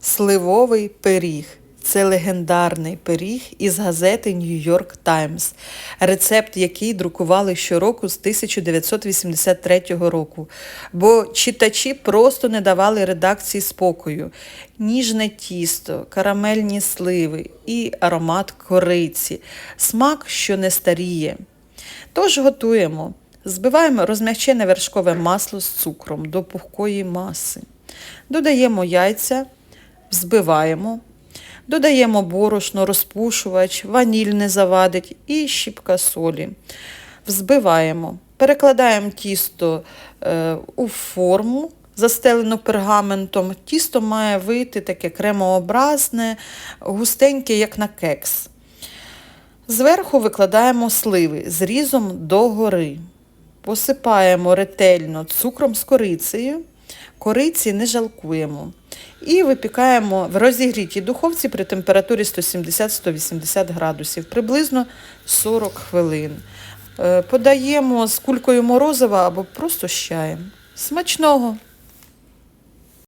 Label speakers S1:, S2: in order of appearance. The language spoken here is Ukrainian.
S1: Сливовий пиріг. Це легендарний пиріг із газети York Times, рецепт який друкували щороку з 1983 року, бо читачі просто не давали редакції спокою. Ніжне тісто, карамельні сливи і аромат кориці, смак, що не старіє. Тож готуємо. Збиваємо розм'якчене вершкове масло з цукром до пухкої маси. Додаємо яйця, взбиваємо. Додаємо борошно, розпушувач, ваніль не завадить і щіпка солі. Взбиваємо. Перекладаємо тісто е, у форму, застелену пергаментом. Тісто має вийти таке кремообразне, густеньке, як на кекс. Зверху викладаємо сливи з різом догори. Посипаємо ретельно цукром з корицею. Кориці не жалкуємо. І випікаємо в розігрітій духовці при температурі 170-180 градусів, приблизно 40 хвилин. Е, Подаємо з кулькою морозива або просто з чаєм. Смачного!